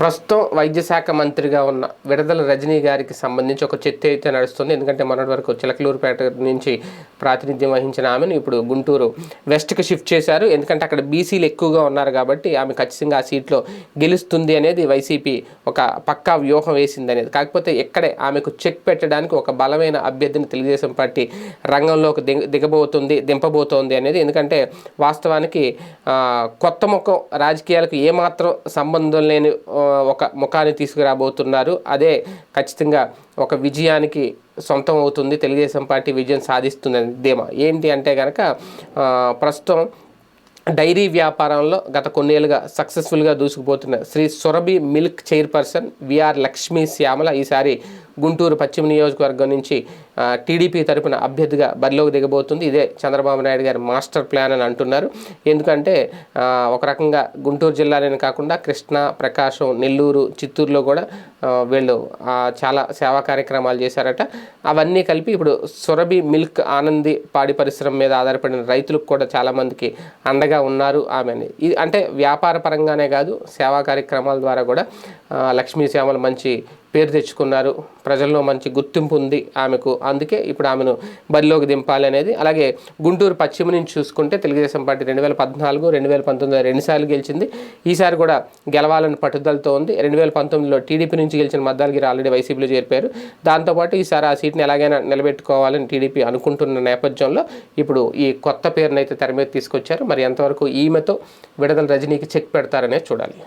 ప్రస్తుతం వైద్య శాఖ మంత్రిగా ఉన్న విడదల రజనీ గారికి సంబంధించి ఒక చర్చ అయితే నడుస్తుంది. ఎందుకంటే మొన్నటి వరకు చిలకలూరుపేట నుంచి ప్రాతినిధ్యం వహించిన ఆమెను ఇప్పుడు గుంటూరు వెస్ట్కి షిఫ్ట్ చేశారు. ఎందుకంటే అక్కడ బీసీలు ఎక్కువగా ఉన్నారు కాబట్టి ఆమె ఖచ్చితంగా ఆ సీట్లో గెలుస్తుంది అనేది వైసీపీ ఒక పక్కా వ్యూహం వేసింది అనేది. కాకపోతే ఇక్కడే ఆమెకు చెక్ పెట్టడానికి ఒక బలమైన అభ్యర్థిని తెలుగుదేశం పార్టీ రంగంలోకి దిగ దిగబోతుంది దింపబోతోంది అనేది. ఎందుకంటే వాస్తవానికి కొత్త ముఖం రాజకీయాలకు ఏమాత్రం సంబంధం లేని ఒక ముఖాన్ని తీసుకురాబోతున్నారు. అదే ఖచ్చితంగా ఒక విజయానికి సొంతం అవుతుంది. తెలుగుదేశం పార్టీ విజయం సాధిస్తుందని ధీమా. ఏంటి అంటే కనుక ప్రస్తుతం డైరీ వ్యాపారంలో గత కొన్నేళ్ళుగా సక్సెస్ఫుల్గా దూసుకుపోతున్న Sri Surabhi milk chairperson V R Lakshmi Shyamala ఈసారి గుంటూరు పశ్చిమ నియోజకవర్గం నుంచి టీడీపీ తరపున అభ్యర్థిగా బరిలోకి దిగబోతుంది. ఇదే చంద్రబాబు నాయుడు గారి మాస్టర్ ప్లాన్ అని అంటున్నారు. ఎందుకంటే ఒక రకంగా గుంటూరు జిల్లాలోనే కాకుండా కృష్ణా ప్రకాశం నెల్లూరు చిత్తూరులో కూడా వీళ్ళు చాలా సేవా కార్యక్రమాలు చేశారట. అవన్నీ కలిపి ఇప్పుడు సురభి మిల్క్ ఆనంది పాడి పరిశ్రమ మీద ఆధారపడిన రైతులకు కూడా చాలామందికి అండగా ఉన్నారు ఆమెని ఇది అంటే వ్యాపార పరంగానే కాదు సేవా కార్యక్రమాల ద్వారా కూడా లక్ష్మీ శ్యామలు మంచి పేరు తెచ్చుకున్నారు. ప్రజల్లో మంచి గుర్తింపు ఉంది ఆమెకు. అందుకే ఇప్పుడు ఆమెను బరిలోకి దింపాలి అనేది. అలాగే గుంటూరు పశ్చిమ నుంచి చూసుకుంటే తెలుగుదేశం పార్టీ రెండు వేల పద్నాలుగు రెండు వేల పంతొమ్మిది రెండుసార్లు గెలిచింది. ఈసారి కూడా గెలవాలని పట్టుదలతో ఉంది. రెండు వేల పంతొమ్మిదిలో టీడీపీ నుంచి గెలిచిన మద్దాలగిరి ఆల్రెడీ వైసీపీలో చేరిపోయారు. దాంతోపాటు ఈసారి ఆ సీట్ని ఎలాగైనా నిలబెట్టుకోవాలని టీడీపీ అనుకుంటున్న నేపథ్యంలో ఇప్పుడు ఈ కొత్త పేరునైతే తెర మీద తీసుకొచ్చారు. మరి ఎంతవరకు ఈమెతో విడుదల రజనీకి చెక్ పెడతారనే చూడాలి.